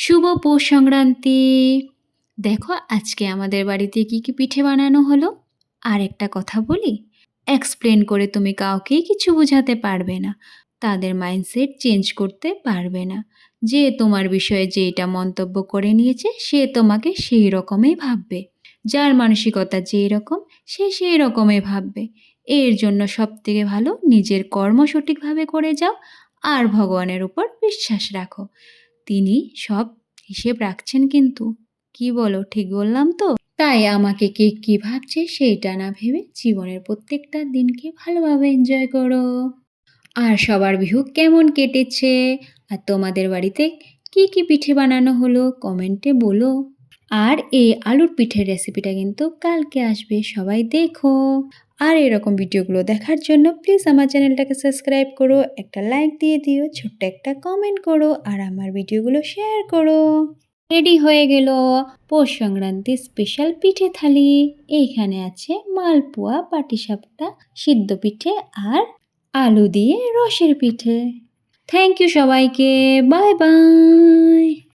শুভ পৌষ সংক্রান্তি। দেখো, আজকে আমাদের বাড়িতে কি কি পিঠে বানানো হলো? আর একটা কথা বলি এক্সপ্লেন করে তুমি কাউকেই কিছু বোঝাতে পারবে না। তাদের মাইন্ডসেট চেঞ্জ করতে পারবে না। যে তোমার বিষয়ে যেটা মন্তব্য করে নিয়েছে, সে তোমাকে সেই রকমই ভাববে। যার মানসিকতা যেই রকম, সে সেই রকমই ভাববে। এর জন্য সব থেকে ভালো, নিজের কর্ম সঠিকভাবে করে যাও, আর ভগবানের উপর বিশ্বাস রাখো। তিনি সব হিসেব রাখছেন কিন্তু। কি বলো, ঠিক বললাম তো? তাই আমাকে কে কি ভাবছে সেইটা না ভেবে জীবনের প্রত্যেকটা দিনকে ভালোভাবে এনজয় করো। আর সবার বিহু কেমন কেটেছে? আর তোমাদের বাড়িতে কি কি পিঠে বানানো হলো? কমেন্টে বলো। আর এই আলুর পিঠের রেসিপিটা কিন্তু কালকে আসবে, সবাই দেখো। আর এরকম ভিডিওগুলো দেখার জন্য প্লিজ আমার চ্যানেলটাকে সাবস্ক্রাইব করো, একটা লাইক দিয়ে দিও, ছোট্ট একটা কমেন্ট করো, আর আমার ভিডিওগুলো শেয়ার করো। রেডি হয়ে গেল পৌষ সংক্রান্তি স্পেশাল পিঠে থালি। এইখানে আছে মালপোয়া, পাটিসাপটা, সিদ্ধ পিঠে আর আলু দিয়ে রসের পিঠে। থ্যাংক ইউ সবাইকে বাই বাই